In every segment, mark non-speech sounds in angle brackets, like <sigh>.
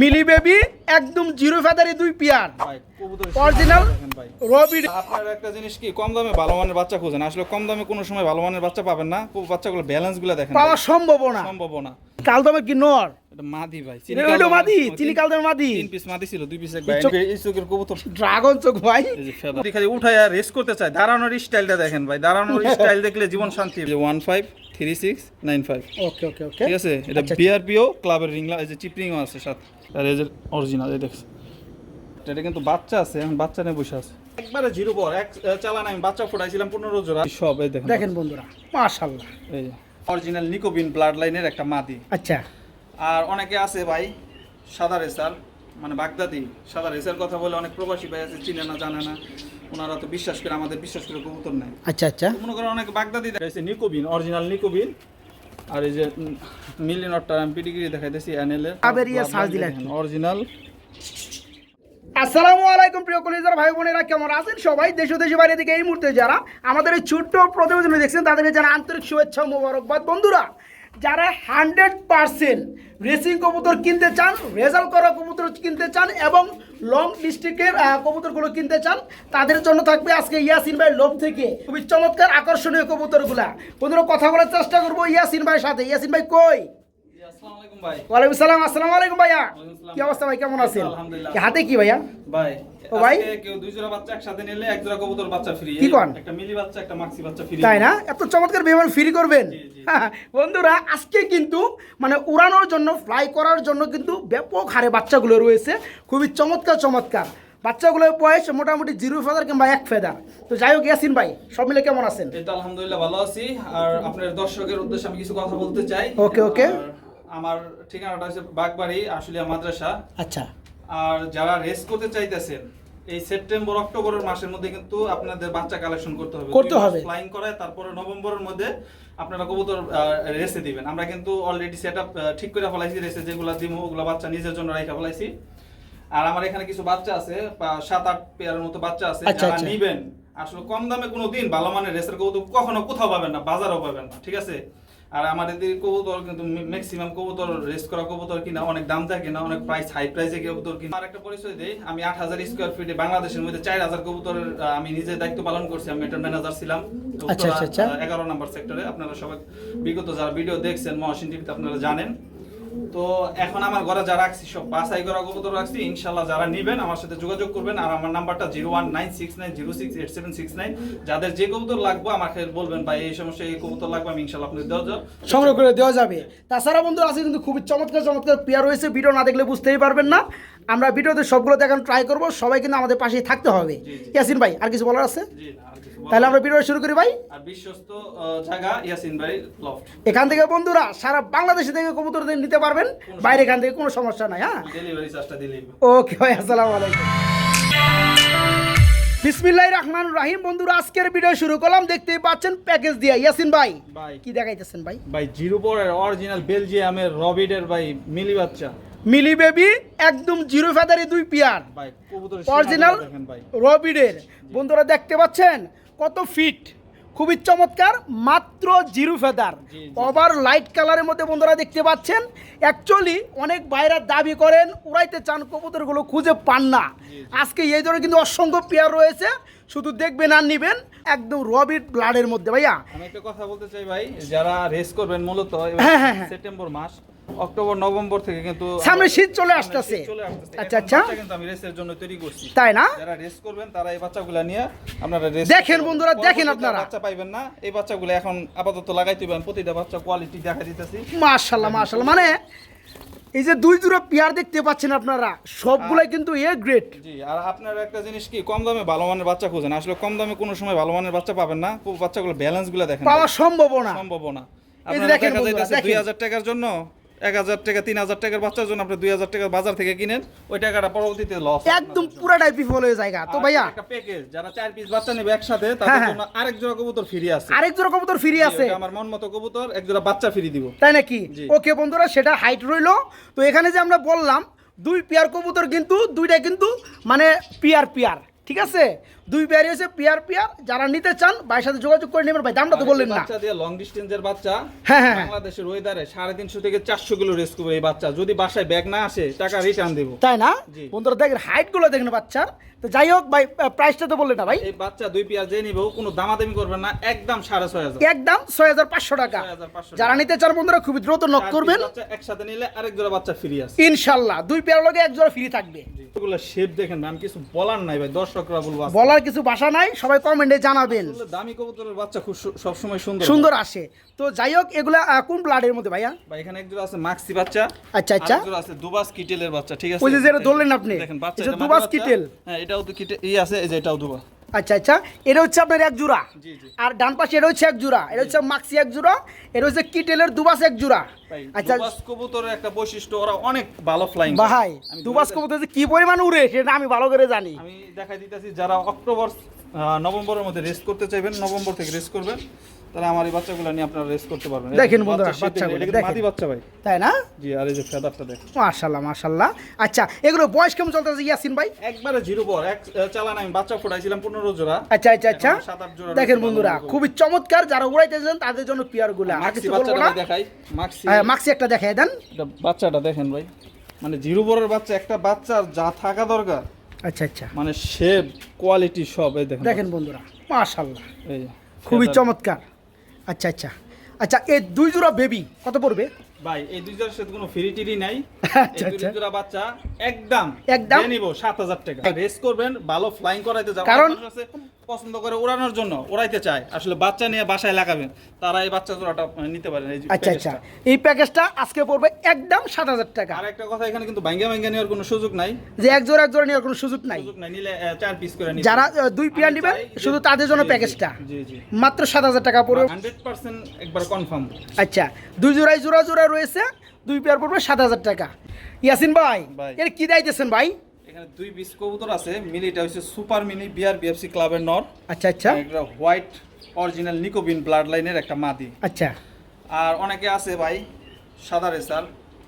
মিলি baby একদম zero ফেদারি দুই peer. ভাই ভাই। রবি আপনার একটা জিনিস কি কম দামে ভালো মানের বাচ্চা খুঁজেন। আসলে কম দামে কোনো সময় ভালো মানের বাচ্চা পাবেন না বাচ্চাগুলো ব্যালেন্সগুলো দেখেন পাওয়া সম্ভব না কাল দামে কি নর? এটা মাদি ভাই এটা মাদি চিনি মাদি। তিন পিস মাদি ছিল দুই পিস এক চোখের কবুতর। ড্রাগন চোখ ভাই। খালি উঠায় রেস করতে চায়। দাঁড়ানোর স্টাইলটা দেখেন ভাই দাঁড়ানোর <laughs> স্টাইল দেখলে জীবন শান্তি। যে one five three six nine five okay okay okay ঠিক আছে? এটা। বিআরপিও ক্লাবের এই যে আছে সাথে আর এই যে অরিজিনাল এই দেখছ। এটা কিন্তু বাচ্চা আছে এখন বাচ্চা নিয়ে বসে আছে। একবারে জিরো পর এক চালান আমি বাচ্চা ফুটাইছিলাম পনেরো জোড়া। সব এই দেখেন দেখেন বন্ধুরা মাশাল্লাহ এই অরিজিনাল নিকোবিন ব্লাড লাইনের একটা মাদি। আচ্ছা। আর অনেকে আছে ভাই সাদা রেসার মানে বাগদাদি সাদা রেসার কথা বলে অনেক প্রবাসী ভাই আছে চিনে না জানে না। ওনারা তো বিশ্বাস করে আমাদের বিশ্বাস করে কবুতর নেয়। আচ্ছা আচ্ছা। মনে করেন অনেক বাগদাদি দেখাইছে নিকোবিন অরিজিনাল নিকোবিন। আর এই যে মিলিনরটা আমি পিডিগিরি দেখাইতেছি আবেরিয়া সাজ দিলেন। অরিজিনাল আসসালামু আলাইকুম প্রিয় কলিজার ভাই বোনেরা কেমন আছেন সবাই? দেশ ও দেশের বাইরে থেকে এই মুহূর্তে যারা আমাদের এই ছোট্ট প্রতিবেদন দেখছেন তাদেরকে যারা আন্তরিক শুভেচ্ছা ও মোবারকবাদ। বন্ধুরা যারা হান্ড্রেড পার্সেন্ট রেসিং কবুতর কিনতে চান রেজাল্ট করা কবুতর কিনতে চান এবং লং ডিস্ট্রিক্টের কবুতরগুলো কিনতে চান তাদের জন্য থাকবে আজকে ইয়াসিন ভাই লোভ থেকে। খুবই চমৎকার আকর্ষণীয় কবুতরগুলা। বন্ধুরা কথা বলার চেষ্টা করব ইয়াসিন ভাইয়ের সাথে। ইয়াসিন ভাই কই? আসসালামু ভাই। ওয়ালাইকুম সালাম আসসালামু আলাইকুম ভাইয়া। কি অবস্থা ভাই কেমন আছেন? হাতে কি ভাইয়া? ভাই। ও ভাই? কেউ দুই জোড়া বাচ্চা একসাথে নিলে এক জোড়া কবুতর বাচ্চা ফ্রি কি কন? একটা মিলি বাচ্চা একটা মাক্সি বাচ্চা ফ্রি তাই না? এত চমৎকার বিমান ফ্রি করবেন। জি, জি। বন্ধুরা আজকে কিন্তু মানে উড়ানোর জন্য ফ্লাই করার জন্য কিন্তু ব্যাপক হারে বাচ্চাগুলো রয়েছে। খুবই চমৎকার চমৎকার। বাচ্চাগুলোর বয়স মোটামুটি জিরো ফেদার কিংবা এক ফেদার। তো যাই হোক ইয়াসিন ভাই সব মিলে কেমন আছেন? এই তো আলহামদুলিল্লাহ ভালো আছি। আর আপনার দর্শকের উদ্দেশ্যে আমি কিছু কথা বলতে চাই। ওকে, ওকে। আমার ঠিকানাটা হচ্ছে বাগবাড়ি আসলে মাদ্রাসা। আচ্ছা। আর যারা রেস করতে চাইতেছেন এই সেপ্টেম্বর অক্টোবরের মাসের মধ্যে কিন্তু আপনাদের বাচ্চা কালেকশন করতে হবে। করতে হবে। ফ্লাইং করে তারপরে নভেম্বরের মধ্যে আপনারা কবুতর রেসে দিবেন। আমরা কিন্তু অলরেডি সেট ঠিক করে ফেলাইছি রেসে যেগুলো দিমু ওগুলো বাচ্চা নিজের জন্য রেখে ফেলাইছি। আর আমার এখানে কিছু বাচ্চা আছে সাত আট পেয়ারের মতো বাচ্চা আছে আচ্ছা, যারা আচ্ছা। নিবেন। আসলে কম দামে কোনো দিন ভালো মানের রেসের কবুতর কখনো কোথাও পাবেন না বাজারও পাবেন না ঠিক আছে? আর আমাদের এদিকে কবুতর কিন্তু ম্যাক্সিমাম কবুতর রেস্ট করা কবুতর কিনা অনেক দাম থাকে না অনেক প্রাইস হাই প্রাইসে কবুতর কিনা। আর একটা পরিচয় দেই আমি আট হাজার স্কোয়ার ফিটে বাংলাদেশের মধ্যে চার হাজার কবুতর আমি নিজে দায়িত্ব পালন করছি আমি এটার ম্যানেজার ছিলাম। আচ্ছা, আচ্ছা, আচ্ছা। এগারো নম্বর সেক্টরে আপনারা সবাই বিগত যারা ভিডিও দেখছেন মহাসিন টিভিতে আপনারা জানেন তো এখন আমার ঘরে যারা রাখছি, সব বাসাই করা কবুতর রাখছি। ইনশাল্লাহ যারা নেবেন, আমার সাথে যোগাযোগ করবেন আর আমার নাম্বারটা zero one nine six nine zero six eight seven six nine. যাদের যে কবুতর লাগবে, আমাকে বলবেন, ভাই, এই সমস্যা এই কবুতর লাগবে, আমি ইনশাল্লাহ আপনাদের দেওয়া যাবে। সংগ্রহ করে দেওয়া যাবে। তাছাড়া বন্ধু আছে কিন্তু খুবই চমৎকার চমৎকার পেয়ার রয়েছে। ভিডিও না দেখলে বুঝতেই পারবেন না। আমরা ভিডিওতে সবগুলো দেখানো ট্রাই করব সবাই কিন্তু আমাদের পাশেই থাকতে হবে। ইয়াসিন ভাই আর কিছু বলার আছে? তাহলে আমরা ভিডিও শুরু করি ভাই। বিশ্বস্ত জায়গা ইয়াসিন ভাই লফট এখান থেকে বন্ধুরা সারা বাংলাদেশে থেকে কবুতর নিতে পারবেন। বাইরে এখান থেকে কোনো সমস্যা নাই হ্যাঁ? ডেলিভারি চার্জটা দিলেই ওকে ভাই আসসালামু আলাইকুম। বিসমিল্লাহ রহমান রাহিম বন্ধুরা আজকের ভিডিও শুরু করলাম। দেখতেই পাচ্ছেন প্যাকেজ দিয়ে। ইয়াসিন ভাই ভাই। কি দেখাইতেছেন ভাই? ভাই জিরো পরের অরিজিনাল বেলজিয়ামের রবিডের ভাই মিলি বাচ্চা মিলি বেবি একদম জিরো ফেদারি দুই পিয়ার। অরিজিনাল রবিডের বন্ধুরা দেখতে পাচ্ছেন কত ফিট খুবই চমৎকার মাত্র জিরো ফেদার। ওভার লাইট কালারের মধ্যে বন্ধুরা দেখতে পাচ্ছেন। অ্যাকচুয়ালি অনেক বাইরা দাবি করেন উড়াইতে চান কবুতরগুলো খুঁজে পান না। আজকে এই ধরনের কিন্তু অসংখ্য পেয়ার রয়েছে। শুধু দেখবেন আর নিবেন একদম রবিড ব্লাডের মধ্যে ভাইয়া। আমি একটা কথা বলতে চাই ভাই যারা রেস করবেন মূলত হ্যাঁ, হ্যাঁ, হ্যাঁ। সেপ্টেম্বর মাস অক্টোবর নভেম্বর থেকে কিন্তু সামনে শীত চলে আসতেছে। আচ্ছা আচ্ছা। কিন্তু আমি রেসের জন্য তৈরি করছি। তাই না? যারা রেস করবেন তারা এই বাচ্চাগুলো নিয়ে আপনারা রেস দেখেন বন্ধুরা, দেখেন আপনারা। বাচ্চা পাইবেন না এই বাচ্চাগুলো এখন আপাতত লাগাই দিবেন প্রতিটা বাচ্চা কোয়ালিটি দেখা দিতেছি। মাশাল্লাহ মাশাল্লাহ মানে এই যে দুই জোড়া পেয়ার দেখতে পাচ্ছেন আপনারা সবগুলাই কিন্তু এ গ্রেট জি আর আপনার একটা জিনিস কি কম দামে ভালো মানের বাচ্চা খুঁজেন। আসলে কম দামে কোনো সময় ভালো মানের বাচ্চা পাবেন না বাচ্চাগুলো ব্যালেন্সগুলো দেখেন পাওয়া সম্ভব না। এই যে আপনারা দেখা যাইতেছে টাকার জন্য এক হাজার টাকা তিন হাজার টাকার বাচ্চার জন্য আপনি দুই হাজার টাকা বাজার থেকে কিনেন ওই টাকাটা পরবর্তীতে লস একদম পুরাটাই বিফল হয়ে জায়গা তো ভাইয়া একটা প্যাকেজ যারা চার পিস বাচ্চা নেবে একসাথে হ্যাঁ, তাদের হ্যাঁ। জন্য আরেক জোড়া কবুতর ফ্রি আছে। আরেক জোড়া কবুতর ফ্রি আছে। আমার মন মতো কবুতর এক জোড়া বাচ্চা ফ্রি দিব। তাই নাকি। ওকে বন্ধুরা সেটা হাইট রইল। তো এখানে যে আমরা বললাম দুই পেয়ার কবুতর কিন্তু দুইটা কিন্তু মানে পিয়ার পিয়ার ঠিক আছে? দুই পেয়ারই হচ্ছে পেয়ার পেয়ার যারা নিতে চান ভাইয়ের সাথে যোগাযোগ করে নেবেন। ভাই দামটা তো বললেন না। বাচ্চা দিয়ে লং ডিস্টেন্সের বাচ্চা হ্যাঁ, হ্যাঁ। বাংলাদেশের ওয়েদারে সাড়ে তিনশো থেকে চারশো কিলো রেস্ক করবে এই বাচ্চা। যদি বাসায় ব্যাগ না আসে টাকা রিটার্ন দেবো। তাই না? বন্ধুরা দেখেন হাইটগুলো দেখেন বাচ্চার। তো যাই হোক ভাই প্রাইসটা তো বললেন না ভাই। এই বাচ্চা দুই পেয়ার যে নিবো কোনো দামাদামি করবেন না একদম সাড়ে ছয় হাজার। একদম ছয় হাজার পাঁচশো টাকা। 6,500 যারা নিতে চান বন্ধুরা খুবই দ্রুত নক করবেন। একসাথে নিলে আরেক জোড়া বাচ্চা ফ্রি আছে। ইনশাল্লাহ দুই পেয়ার লগে এক জোড়া ফ্রি থাকবে। এগুলো শেপ দেখেন আমি কিছু বলার নাই ভাই দর্শকরা বলব বলার কিছু ভাষা নাই সবাই কমেন্টে জানাবেন। দামি কবুতরের বাচ্চা খুব সব সবসময় সুন্দর সুন্দর আসে। তো যাই হোক এগুলা কোন ব্লাডের মধ্যে ভাইয়া? ভাই এখানে একজন আছে মাক্সি বাচ্চা। আচ্ছা, আচ্ছা। একজন আছে দুবাস কিটেলের বাচ্চা ঠিক আছে? ওই যে যেটা ধরলেন আপনি, দেখেন বাচ্চা দুবাস কিটেল। হ্যাঁ এটাও তো কিটে এই আছে এই যে এটাও দুবা আচ্ছা আচ্ছা। এটা হচ্ছে আপনার এক জোড়া। আর ডান পাশে এটা হচ্ছে এক জোড়া। এটা হচ্ছে মাক্সি এক জোড়া। এটা হচ্ছে কিটেলের দুবাস এক জোড়া। আচ্ছা। দুবাস কবুতরের একটা বৈশিষ্ট্য ওরা অনেক ভালো ফ্লাইং ভাই দুবাস কবুতর যে কি পরিমাণ উড়ে সেটা আমি ভালো করে জানি। আমি দেখাই দিতেছি যারা অক্টোবর নভেম্বরের মধ্যে রেস্ট করতে চাইবেন নভেম্বর থেকে রেস্ট করবেন। তাহলে আমার এই বাচ্চাগুলো নিয়ে আপনারা রেস্ট করতে পারবেন। দেখেন বন্ধুরা, বাচ্চাগুলো, দেখেন, মাদি বাচ্চা ভাই। তাই না? জি আর এই যে ফেদারটা দেখেন। মাশাল্লাহ মাশাল্লাহ আচ্ছা এগুলো বয়স কেমন চলতেছে ইয়াসিন ভাই? একবারে জিরো বর এক চালান আমি বাচ্চা ফোটাইছিলাম পনেরো জোড়া। আচ্ছা আচ্ছা আচ্ছা। দেখেন বন্ধুরা খুবই চমৎকার যারা উড়াইতেছেন তাদের জন্য পিয়ারগুলা। আর কিছু বলব বাচ্চাটা না? দেখাই। মাক্সি হ্যাঁ, মাক্সি একটা দেখাই দেন। বাচ্চাটা দেখেন ভাই। মানে জিরো বরের বাচ্চা একটা বাচ্চার যা থাকা দরকার আচ্ছা আচ্ছা। মানে শেপ কোয়ালিটি সব এই দেখেন। দেখেন বন্ধুরা মাশাল্লাহ এই খুবই চমৎকার। আচ্ছা আচ্ছা। আচ্ছা এই দুই জোড়া বেবি কত পড়বে? ভাই এই দুই জোড়ার সাথে কোনো ফ্রি টিরি নাই। আচ্ছা, আচ্ছা। জোড়া বাচ্চা একদম একদম? নিব সাত হাজার টাকা। রেস করবেন ভালো ফ্লাইং করাইতে যাবেন কারণ- পছন্দ করে উড়ানোর জন্য উড়াইতে চায়। আসলে বাচ্চা নিয়ে বাসায় লাগাবেন তারা এই বাচ্চা জোড়াটা নিতে পারেন। এই আচ্ছা আচ্ছা। এই প্যাকেজটা আজকে পড়বে একদম সাত হাজার টাকা। আর একটা কথা এখানে কিন্তু ভাঙ্গা ভাঙ্গা নেওয়ার কোনো সুযোগ নাই। যে এক জোড়া এক জোড়া নেওয়ার কোনো সুযোগ নাই। সুযোগ নাই নিলে চার পিস করে নিতে যারা দুই পেয়ার নেবেন শুধু তাদের জন্য প্যাকেজটা জি জি মাত্র সাত হাজার টাকা পড়বে। হান্ড্রেড পার্সেন্ট একবার কনফার্ম আচ্ছা দুই জোড়ায় জোড়া জোড়া রয়েছে দুই পেয়ার পড়বে সাত হাজার টাকা। ইয়াসিন ভাই ভাই। এর কি দাইতেছেন ভাই? এখানে দুই বিস কবুতর আছে। মিলিটা হচ্ছে সুপার মিনি বিআর বিএফসি ক্লাবের নর। আচ্ছা আচ্ছা। এটা হোয়াইট অরিজিনাল নিকোবিন ব্লাড লাইনের একটা মাদি। আচ্ছা। আর অনেকে আছে ভাই সাদা রেসার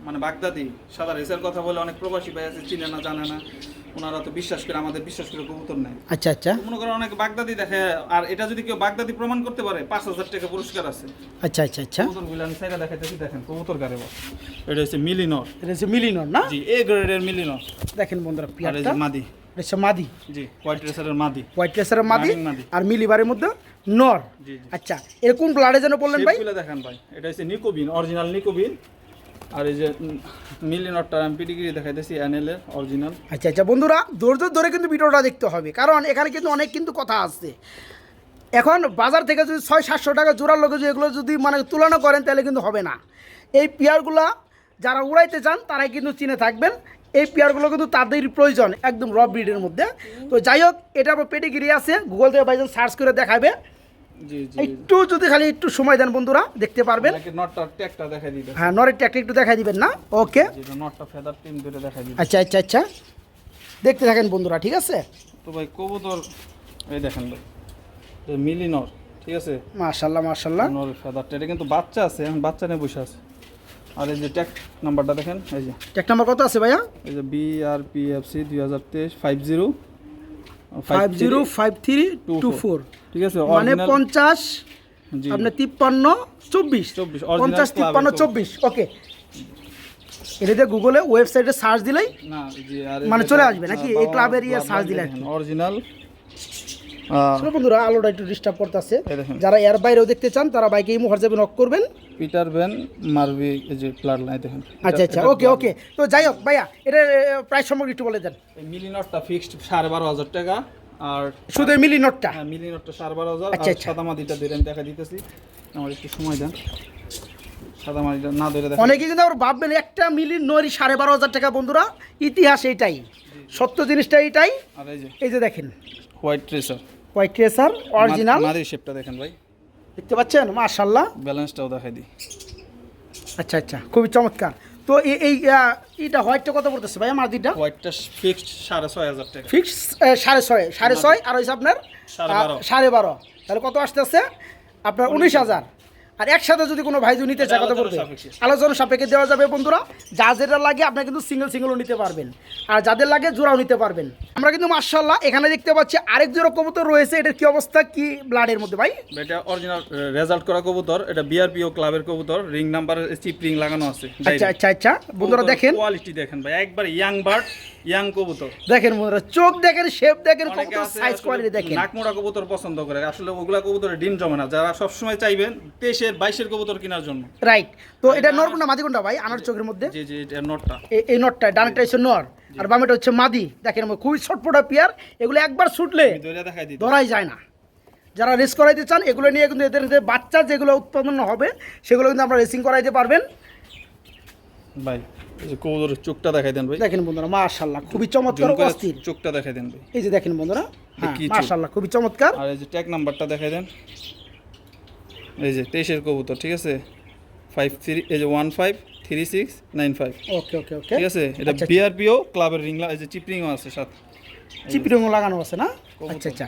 মানে বাগদাদি সাদা রেসার কথা বলে অনেক প্রবাসী ভাই আছে চিনে না জানে না। ওনারা তো বিশ্বাস করে আমাদের বিশ্বাস করে কবুতর নেয়। আচ্ছা আচ্ছা। মনে করেন অনেকে বাগদাদি দেখে আর এটা যদি কেউ বাগদাদি প্রমাণ করতে পারে পাঁচ হাজার টাকা পুরস্কার আছে। আচ্ছা আচ্ছা আচ্ছা। কবুতরগুলো আমি সাইডে দেখাইতেছি দেখেন কবুতর গাড়ি বস এটা হচ্ছে মিলিনর। এটা হচ্ছে মিলিনর না? জি এ গ্রেডের মিলিনর। দেখেন বন্ধুরা পিয়ারটা মাদি। এটা হচ্ছে মাদি। জি হোয়াইট রেসারের মাদি। হোয়াইট রেসারের মাদি। আর মিলিবারের মধ্যে নর। আচ্ছা এরকম ব্লাডে যেন বললেন ভাই? দেখেন ভাই। এটা হচ্ছে নিকোবিন অরিজিনাল নিকোবিন। আর এই যে মিলিনরটা আমি পিটিগিরি দেখাইতেছি এনএল এর অরিজিনাল আচ্ছা আচ্ছা বন্ধুরা, ধৈর্য ধরে কিন্তু ভিডিওটা দেখতে হবে, কারণ এখানে কিন্তু অনেক কিন্তু কথা আছে। এখন বাজার থেকে যদি ছয়, সাতশো টাকা জোড়ার লোকে যদি এগুলো যদি মানে তুলনা করেন, তাহলে কিন্তু হবে না। এই পেয়ারগুলো যারা উড়াইতে চান, তারাই কিন্তু চিনে থাকবেন। এই পেয়ারগুলো কিন্তু তাদেরই প্রয়োজন, একদম র ব্রিডের মধ্যে। তো যাই হোক এটা আবার পেটিগিরি আছে গুগল থেকে বাইজন সার্চ করে দেখাবে। একটু যদি খালি একটু সময় দেন বন্ধুরা দেখতে পারবেন। হ্যাঁ নরের ট্যাকটা একটু দেখাই দিবেন না? ওকে আচ্ছা আচ্ছা আচ্ছা। দেখতে থাকেন বন্ধুরা ঠিক আছে? তো ভাই কবুতর এই দেখেন ভাই এই মিলিনর ঠিক আছে? মাশাল্লাহ মাশাল্লাহ। নর ফেদারটা এটা কিন্তু বাচ্চা আছে এখন বাচ্চা নিয়ে বসে আছে। আর এই যে ট্যাগ নাম্বারটা দেখেন এই যে। ট্যাক নাম্বার কত আছে ভাইয়া? এই যে B R P F C দুই হাজার তেইশ five zero five zero five three two four ঠিক আছে মানে পঞ্চাশ আপনার তিপ্পান্ন চব্বিশ। 24, পঞ্চাশ তিপ্পান্ন চব্বিশ। ওকে। এটাতে গুগলে ওয়েবসাইটে সার্চ দিলেই মানে চলে আসবে নাকি? এই ক্লাবের ইয়ে সার্চ দিলে অরিজিনাল বন্ধুরা আলোটা একটু ডিস্টার্ব করতেছে। যারা এর বাইরেও দেখতে চান তারা বাইকে এই মুখার যাবে নক করবেন। পিটার ভ্যান মারবি এই যে প্লাট লাইন দেখেন। আচ্ছা আচ্ছা ওকে ওকে তো যাই হোক ভাইয়া এটার প্রাইস সম্পর্কে একটু বলে দেন। মিলিনটটা ফিক্সড সাড়ে বারো হাজার টাকা আর শুধু মিলি নোটটা? হ্যাঁ মিলিনটটা সাড়ে বারো হাজার আচ্ছা, আর আচ্ছা। সাদামাদিটা ধরে আমি দেখা দিতেছি। আমার একটু সময় দেন। সাদামাদিটা না ধরে দেখা অনেকে কিন্তু আবার ভাববেন একটা মিলি নরি সাড়ে বারো হাজার টাকা বন্ধুরা। ইতিহাস এইটাই। সত্য জিনিসটা এইটাই। আর এই যে এই যে দেখেন। White tracer white tracer original মাদির শেপটা দেখেন ভাই। দেখতে পাচ্ছেন? মাশাল্লাহ ব্যালেন্সটাও দেখাই দিই। আচ্ছা আচ্ছা খুবই চমৎকার। তো এই এইটা হোয়াইটটা কত পড়তেছে ভাই আমার দিটা হোয়াইটটা ফিক্সড সাড়ে ছয় হাজার টাকা। ফিক্সড সাড়ে ছয় সাড়ে ছয় আর হয়েছে আপনার। সাড়ে বারো। তাহলে কত আসতেছে? আপনার উনিশ হাজার। আর একসাথে যদি কোনো ভাই নিতে চায় পড়বে সাপেক্ষে। আলোচনা সাপেক্ষে দেওয়া যাবে বন্ধুরা। যা যেটা লাগে আপনারা কিন্তু সিঙ্গেল সিঙ্গেলও নিতে পারবেন। আর যাদের লাগে জোড়াও নিতে পারবেন। আমরা কিন্তু মার্শাল্লাহ এখানে দেখতে পাচ্ছি আরেক জোড়া কবুতর রয়েছে। এটার কি অবস্থা? কি ব্লাডের মধ্যে ভাই? এটা অরিজিনাল রেজাল্ট করা কবুতর। এটা বিআরপিও ক্লাবের কবুতর। রিং নাম্বার চিপ রিং লাগানো আছে। আচ্ছা আচ্ছা আচ্ছা। বন্ধুরা দেখেন। কোয়ালিটি দেখেন ভাই। একবার ইয়াং বার্ড ইয়াং কবুতর। দেখেন বন্ধুরা চোখ দেখেন শেপ দেখেন কবুতর সাইজ কোয়ালিটি দেখেন। নাকমোড়া কবুতর পছন্দ করে আসলে ওগুলা কবুতরের ডিম জমে না। যারা সবসময় চাইবেন তেইশের বাইশের কবুতর কেনার জন্য। রাইট তো এটা নর কোনটা মাদি কোনটা ভাই? আনার চোখের মধ্যে? যে যে এটা নটটা এই নটটা ডানেরটা হচ্ছে নর আর বামেটা হচ্ছে মাদি। দেখেন খুবই ছটফটা পেয়ার এগুলো একবার ছুটলে ধরাই যায় না। যারা রেস করাইতে চান এগুলো নিয়ে কিন্তু এদের বাচ্চা যেগুলো উৎপাদন হবে সেগুলো কিন্তু আপনারা রেসিং করাইতে পারবেন। ভাই এই যে কবুতরের চোখটা দেখাই দেন ভাই। দেখেন বন্ধুরা মাশাল্লাহ খুবই চমৎকার অস্থির। চোখটা দেখাই দেন ভাই। এই যে দেখেন বন্ধুরা হ্যাঁ খুবই চমৎকার। আর এই যে ট্যাগ নাম্বারটা দেখাই দেন। এই যে তেইশের কবুতর ঠিক আছে? ফাইভ থ্রি এই যে one five three six nine five okay okay okay ঠিক আছে? এটা বিআরপিও ক্লাবের রিংলা এই যে চিপরিংও আছে সাথে। চিপি রঙ লাগানো আছে না? আচ্ছা আচ্ছা।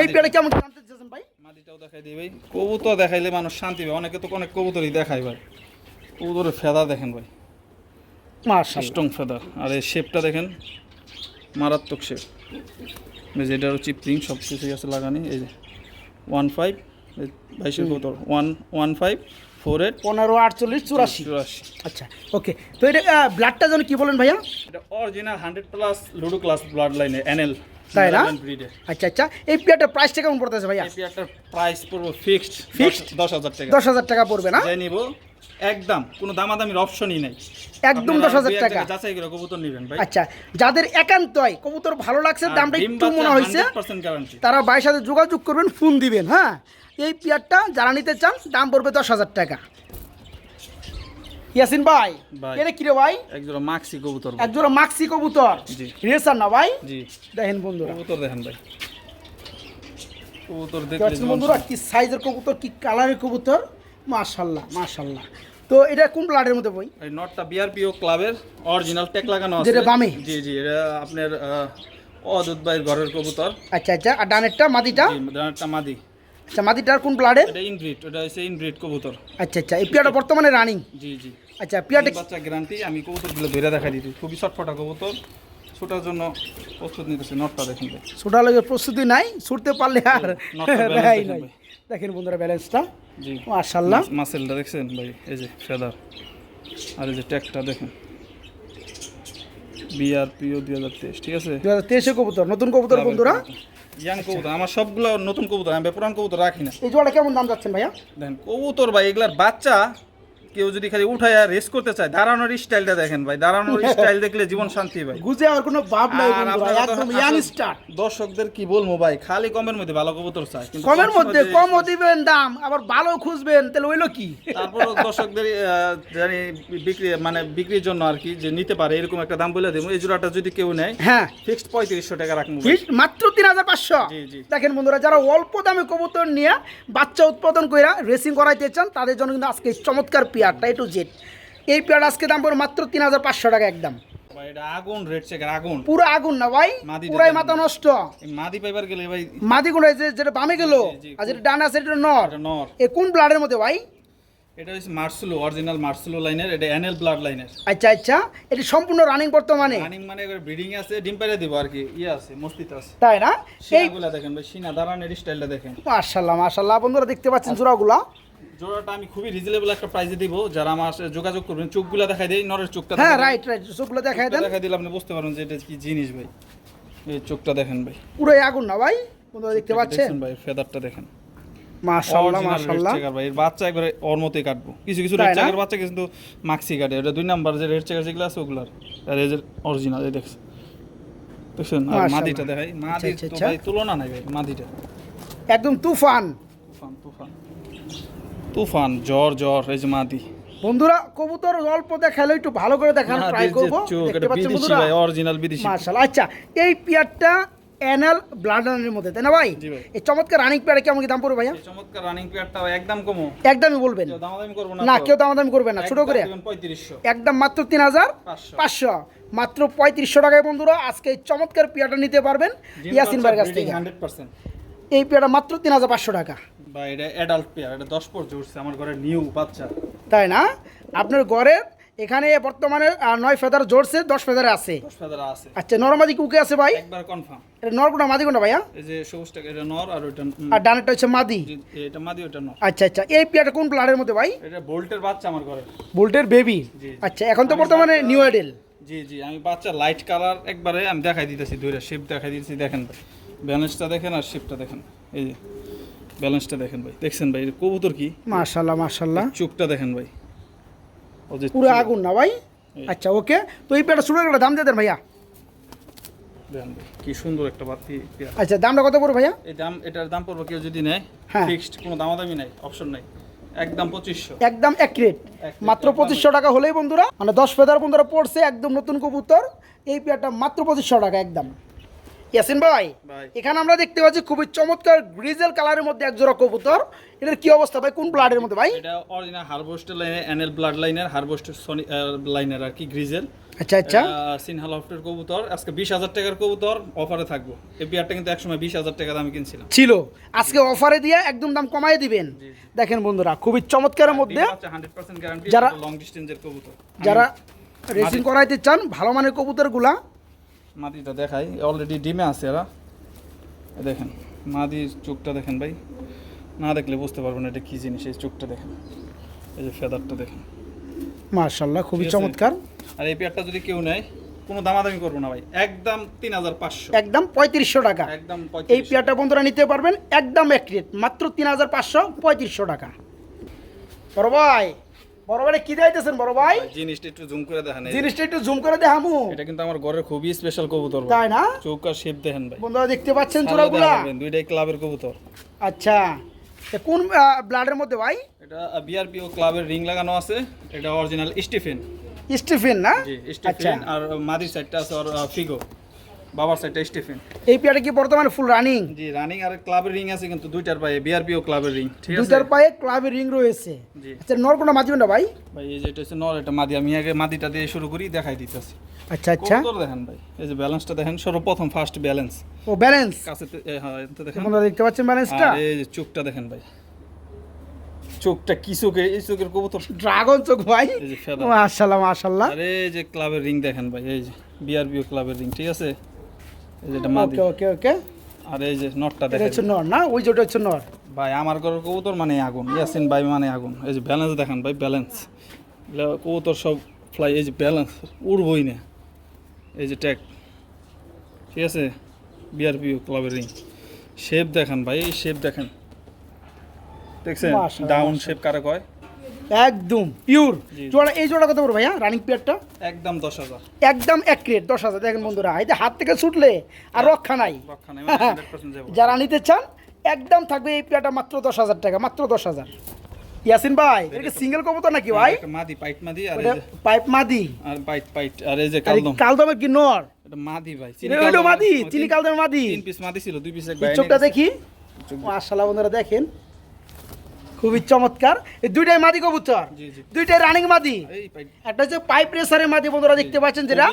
এই। পেয়ারে কেমন জানতে চাচ্ছেন ভাই? মাটিটাও দেখাই দিই ভাই। কবুতর দেখাইলে মানুষ শান্তি পায়। অনেকে তো অনেক কবুতরই দেখায় ভাই। কবুতরের ফেদা দেখেন ভাই। স্ট্রং ফেদার আর এই শেপটা দেখেন মারাত্মক শেপ এই যে এটারও সব কিছুই আছে লাগানি। এই যে ওয়ান ফাইভ বাইশের কবুতর one one five four eight পনেরো আটচল্লিশ চুরাশি। চুরাশি। আচ্ছা ওকে তো এটা ব্লাডটা যেন কি বলেন ভাইয়া? এটা original hundred plus ludo class blood লাইনে এনএল তাই না? আচ্ছা আচ্ছা। এই পেয়ারটার প্রাইসটা কেমন পড়তেছে ভাইয়া? এই পেয়ারটার প্রাইস পড়ব ফিক্সড Fixed? দশ হাজার টাকা। দশ হাজার টাকা পড়বে না? যাই নিব। একদম কোনো দামাদামির অপশনই নাই। একদম আপনারা 10,000 টাকা। যাচাই করে কবুতর নেবেন ভাই। আচ্ছা যাদের একান্তই কবুতর ভালো লাগছে দামটা একটু মনে হয়েছে তারা ভাইয়ের সাথে যোগাযোগ করবেন ফোন দিবেন হ্যাঁ? এই পেয়ারটা যারা নিতে চান দাম পড়বে দশ হাজার টাকা। ইয়াসিন ভাই। এটা কিরে ভাই? একজোড়া মাক্সি কবুতর। একজোড়া মাক্সি কবুতর। জি। রেসার না ভাই? জি। দেখেন বন্ধুরা। কবুতর দেখেন ভাই। কবুতর যেমন বন্ধুরা কি সাইজের কবুতর কি কালারের কবুতর? মাশাল্লাহ মাশাল্লাহ তো এটা কোন ব্লাডের মধ্যে বই? এই নটটা বিআরপিও ক্লাবের অরিজিনাল ট্যাগ লাগানো আছে। যেটা বামে? জি জি এটা আপনার অদূত ভাইয়ের ঘরের কবুতর। আচ্ছা আচ্ছা আর ডানেরটা মাদিটা ডানারটা মাদি আচ্ছা মাদিটার কোন ব্লাডের এটা ইনব্রিড ওটা হচ্ছে ইনব্রিড কবুতর। আচ্ছা আচ্ছা এই পিয়াটা বর্তমানে রানিং জি জি। আচ্ছা পেয়ারটা তিন বাচ্চা গ্যারান্টি আমি কবুতরগুলো ধরে দেখা দিচ্ছি। খুবই ছটফটা কবুতর। ছোটার জন্য প্রস্তুত নিতেছে নটটা দেখেন ছোটা লাগে প্রস্তুতি নাই ছুটতে পারলে আর নাই। দেখেন বন্ধুরা ব্যালেন্সটা মাশাল্লাহ মাস- মাসেলটা দেখছেন ভাই? এই যে ফেদার। আর এই যে ট্যাগটা দেখেন। বিআরপিও দুই হাজার তেইশ ঠিক আছে? দু হাজার তেইশে কবুতর নতুন কবুতর বন্ধুরা? ইয়াং কবুতর আমার সবগুলো নতুন কবুতর আমি পুরান কবুতর রাখি না। এই জোড়া কেমন দাম যাচ্ছেন ভাইয়া? দেখেন কবুতর ভাই এগুলার বাচ্চা কেউ যদি খালি উঠায় রেস করতে চায় দাঁড়ানোর স্টাইলটা দেখেন ভাই দাঁড়ানোর <laughs> স্টাইল দেখলে জীবন শান্তি ভাই। গুজে আর কোনো ভাব নাই তো একদম ইয়াং স্টার দর্শকদের কি বলব ভাই খালি কমের মধ্যে ভালো কবুতর চায় কমের মধ্যে কমও দিবেন দাম আবার ভালো খুঁজবেন তাহলে ওইলো কি? তারপরও দর্শকদের জানি বিক্রি মানে বিক্রির জন্য আর কি যে নিতে পারে এরকম একটা দাম বলে দেবো। এই জোড়াটা যদি কেউ নেয় হ্যাঁ। ফিক্সড পঁয়ত্রিশশো টাকা রাখব ভাই। মাত্র তিন হাজার পাঁচশো। জি, জি। দেখেন বন্ধুরা যারা অল্প দামে কবুতর নিয়ে বাচ্চা উৎপাদন করে রেসিং করাইতে চান তাদের জন্য কিন্তু আজকে চমৎকার পেয়ারটা এ টু জেড এই পেয়ার আজকে দাম পড়ে মাত্র তিন হাজার পাঁচশো টাকা একদম। আগুন রেড চেকের আগুন। পুরো আগুন না ভাই পুরাই মাথা নষ্ট। মাদি পাইবার গেলে ভাই মাদি গুলো যেটা বামে গেল জি, জি, আর যেটা ডান আছে এটা নর। নর। এ কোন ব্লাডের মধ্যে ভাই? এটা হচ্ছে মার্সুলো অরিজিনাল মার্সুলো লাইনের এটা এনএল ব্লাড লাইনের আচ্ছা আচ্ছা এটি সম্পূর্ণ রানিং বর্তমানে। রানিং মানে ব্রিডিং আছে ডিম দিব আর কি ইয়ে আছে মস্তিতে আছে। তাই না? এই সিনাগুলা দেখেন ভাই সিনা দাঁড়ানোর স্টাইলটা দেখেন। বন্ধুরা দেখতে পাচ্ছেন জোড়াগুলা। জোড়াটা আমি খুবই রিজনেবল একটা প্রাইসে দিব। যারা আমার যোগাযোগ করবেন চোখগুলা দেখাই দেই নরের চোখটা হ্যাঁ রাইট রাইট চোখগুলো দেখাই দেন। দেখাই দিলে আপনি বুঝতে পারবেন যে এটা কি জিনিস ভাই। এই চোখটা দেখেন ভাই। পুরোই আগুন না ভাই? বন্ধুরা দেখতে পাচ্ছেন? ভাই? ফেদারটা দেখেন। Original red ভাই। এর বাচ্চা একবারে ওর মতোই কাটবো। কিছু কিছু রেড চেকার বাচ্চা কিন্তু মাক্সি কাটে। এটা দুই নাম্বার যে রেড চেকার যেগুলো আছে ওগুলার। আর এই যে অরিজিনাল এই দেখছেন। দেখছেন? আর মাদিটা দেখাই। মাদির আচ্ছা, তো আচ্ছা। ভাই তুলনা নাই ভাই মাদিটা। একদম তুফান। তুফান তুফান। তুফান জ্বর জ্বর এই যে মাদি। বন্ধুরা কবুতর অল্প দেখালে একটু ভালো করে দেখানোর ট্রাই করব। দেখতে পাচ্ছেন বন্ধুরা? ভাই অরিজিনাল বিদেশি। মার্শাল্লাহ আচ্ছা এই পেয়ারটা অ্যানাল ব্লাডানের মধ্যে তাই না ভাই? এই চমৎকার রানিং পেয়ারে কেমন কি দাম পড়বে ভাইয়া? এই চমৎকার রানিং পেয়ারটা একদম কমো। একদমই বলবেন। দামাদামি করব না না। কেউ দামাদামি করবে না ছোট করে। একদম মাত্র তিন হাজার পাঁচশো। পাঁচশো। মাত্র পঁয়ত্রিশশো টাকায় বন্ধুরা আজকে এই চমৎকার পেয়ারটা নিতে পারবেন ইয়াসিন ভাইয়ের কাছ থেকে। হান্ড্রেড পার্সেন্ট এই পেয়ারটা মাত্র তিন হাজার পাঁচশো টাকা। বা এটা অ্যাডাল্ট পেয়ার এটা দশ পর জুড়ছে আমার ঘরে নিউ বাচ্চা। তাই না? আপনার ঘরের এখানে বর্তমানে নয় ফেদার জোরছে দশ ফেদারে আছে। দশ ফেদার আছে। আচ্ছা নরমাদি কুকে আছে ভাই? একবার কনফার্ম এটা নর কোনটা মাদি কোনটা ভাইয়া? এই যে সবুজটা এটা নর আর ওইটা আর ডানেরটা হচ্ছে মাদি। এটা মাদি ওইটা নর। আচ্ছা আচ্ছা এই পেয়ারটা কোন প্লাডের মধ্যে ভাই? এটা বোল্টের বাচ্চা আমার ঘরে। বুলটের বেবি আচ্ছা এখন তো বর্তমানে নিউ আইডেল জি জি আমি বাচ্চা লাইট কালার একবারে আমি দেখাই দিতেছি দুইটা শেপ দেখাই দিতেছি দেখেন। ভাই ব্যালেন্সটা দেখেন আর শেপটা দেখেন। এই যে ব্যালেন্সটা দেখেন ভাই। দেখছেন ভাই কবুতর কি? মাশাল্লাহ মাশাল্লাহ চোখটা দেখেন ভাই। ও যে পুরো আগুন না ভাই? আচ্ছা ওকে। তো এই পেয়ারটা শুরু একটা দাম দিয়ে দেন ভাইয়া। কি সুন্দর একটা বাতি আচ্ছা দামটা কত পড়বে ভাইয়া? এই দাম এটার দাম পড়বে কেউ যদি নেয় হ্যাঁ। ফিক্সড কোনো দামাদামি নাই অপশন নাই। একদম পঁচিশশো। একদম অ্যাক্রেট Accurate, মাত্র পঁচিশশো টাকা হলেই বন্ধুরা মানে দশ ফেদার বন্ধুরা পড়ছে একদম নতুন কবুতর। এই পেয়ারটা মাত্র পঁচিশশো টাকা একদম। ইয়াসিন ভাই। এখানে আমরা দেখতে পাচ্ছি খুবই চমৎকার গ্রিজেল কালারের মধ্যে এক জোড়া কবুতর। এটার কি অবস্থা ভাই? কোন ব্লাডের মধ্যে ভাই? এটা অরিজিনাল হারভেস্টের লাইনের এনএল ব্লাড লাইনের হারভেস্টের সনি লাইনের আর কি গ্রিজেল আচ্ছা আচ্ছা। সিনহা লফটের কবুতর। আজকে বিশ হাজার টাকার কবুতর অফারে থাকব। এই বিয়ারটা কিন্তু একসময় বিশ হাজার টাকা দামে কিনছিলাম। ছিল। আজকে অফারে দিয়ে একদম দাম কমায় দিবেন। দেখেন বন্ধুরা খুবই চমৎকারের মধ্যে হান্ড্রেড পার্সেন্ট গ্যারান্টি যারা- লং ডিস্টেন্সের কবুতর। যারা রেসিং করাইতে চান ভালো মানের কবুতরগুলা মাদিটা দেখাই। অলরেডি ডিমে আছে এরা। দেখেন মাদির চোখটা দেখেন ভাই। না দেখলে বুঝতে পারবেন এটা কী জিনিস এই চোখটা দেখেন। এই যে ফেদারটা দেখেন। মার্শাল্লাহ খুবই চমৎকার। আর এই পেয়ারটা যদি কেউ নেয় কোনো দামাদামি করব না ভাই। একদম তিন হাজার পাঁচশো। একদম পঁয়ত্রিশশো টাকা। একদম এই পেয়ারটা বন্ধুরা নিতে পারবেন একদম অ্যাক্রেট মাত্র তিন হাজার পাঁচশো পঁয়ত্রিশশো টাকা। বড় ভাই বড় ভাই কি দিতেছেন বড় ভাই? জিনিসটা একটু জুম করে দেখেন জিনিসটা একটু জুম করে দেখামু। এটা কিন্তু আমার ঘরের খুবই স্পেশাল কবুতর। তাই না? চোখ শেপ দেখেন ভাই। বন্ধুরা দেখতে পাচ্ছেন চূড়াগুলা দুইটাই ক্লাবের কবুতর। আচ্ছা। কোন ব্লাডের মধ্যে ভাই? এটা বিআরপিও ক্লাবের রিং লাগানো আছে। এটা অরিজিনাল স্টিফেন স্টিফেন না? জি আচ্ছা। স্টিফেন আর মাদির সাইডটা আছে আর ফিগো বাবার সাইডটা স্টিফেন এই পেয়ারটা কি বর্তমানে ফুল রানিং জি রানিং আর ক্লাবের রিং আছে কিন্তু দুইটার পায়ে বিআরপিও ক্লাবের রিং ঠিক আছে। দুইটার পায়ে ক্লাবের রিং রয়েছে। জি। আচ্ছা নরকোনা মাঝিবেন না ভাই? ভাই এই যেটা হচ্ছে নর এটা মাদি আমি আগে মাদিটা দিয়ে শুরু করি দেখাই দিতেছি। আচ্ছা আচ্ছা। কবুতর দেখেন ভাই এই যে ব্যালেন্সটা দেখেন সর্বপ্রথম ফার্স্ট ব্যালেন্স ও ব্যালেন্স কাছে হ্যাঁ এটা দেখেন। বন্ধুরা দেখতে পাচ্ছেন ব্যালেন্সটা আর এই যে চোখটা দেখেন ভাই। চোখটা কি চোখে এই চোখের কবুতর? ড্রাগন চোখ ভাই। মাশাল্লাহ মাশাল্লাহ আর এই যে ক্লাবের রিং দেখেন ভাই এই যে বিআরবিও ক্লাবের রিং ঠিক আছে? এই যে এটা মাদি। ওকে ওকে ওকে আর এই যে নটটা দেখেন। হচ্ছে নর না? ওই যেটা হচ্ছে নর। ভাই আমার ঘরের কবুতর মানে আগুন। ইয়াসিন ভাই মানে আগুন। এই যে ব্যালেন্স দেখেন ভাই ব্যালেন্স কবুতর সব ফ্লাই এই যে ব্যালেন্স উড়বই না। এই যে ট্যাগ ঠিক আছে? বিআরপিও ক্লাবের রিং শেপ দেখেন ভাই এই শেপ দেখেন। দেখছেন? ডাউন শেপ কারে কয়? একদম পিওর জোড়া এই জোড়া কত পড়বে ভাইয়া? রানিং পেয়ারটা একদম দশ হাজার। একদম এক রেট দশ হাজার। দেখেন বন্ধুরা এই যে হাত থেকে ছুটলে আর রক্ষা নাই। রক্ষা নেই মানে 100% যাব। যারা নিতে চান একদম থাকবে এই পেয়ারটা মাত্র দশ হাজার টাকা মাত্র দশ হাজার। ইয়াসিন ভাই এটা সিঙ্গেল কবুতর নাকি ভাই? মাদি পাইট মাদি আর পাইপ মাদি। আর পাইট পাইট আর এই যে কালদম। কালদমের কি নর? এটা মাদি ভাই ওইটা মাদি চিনি কালদমের মাদি। তিন পিস মাদি ছিল দুই পিস এক ভাই চোখটা দেখি। মাশাআল্লাহ বন্ধুরা দেখেন। খুবই চমৎকার। এই দুইটাই মাদি কবুতর। দুইটাই রানিং মাদি। একটা হচ্ছে পাইপ প্রেসারের মাদি বন্ধুরা দেখতে পাচ্ছেন যেটা।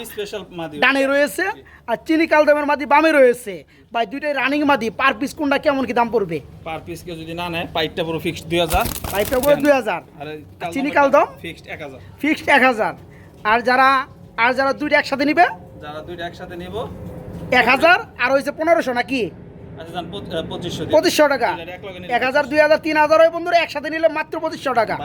ডানে রয়েছে আর চিনি কালদমের মাদি বামে রয়েছে। ভাই দুইটাই রানিং মাদি। পার পিস কোনটা কেমন কি দাম পড়বে? পার পিস কেউ যদি না নেয় পাইটটা পুরো ফিক্সড দুই হাজার। পাইপটা উপরে দুই হাজার। আর আর চিনি কালদম? ফিক্সড এক হাজার। ফিক্সড এক হাজার। আর যারা আর যারা দুইটা একসাথে নিবে? যারা দুইটা একসাথে নিব। এক হাজার আর হয়েছে পনেরোশো নাকি? আচ্ছা পঁচিশশো টাকা। এক হাজার দুই হাজার তিন হাজার হয় বন্ধুরা একসাথে নিলে মাত্র পঁচিশশো টাকা।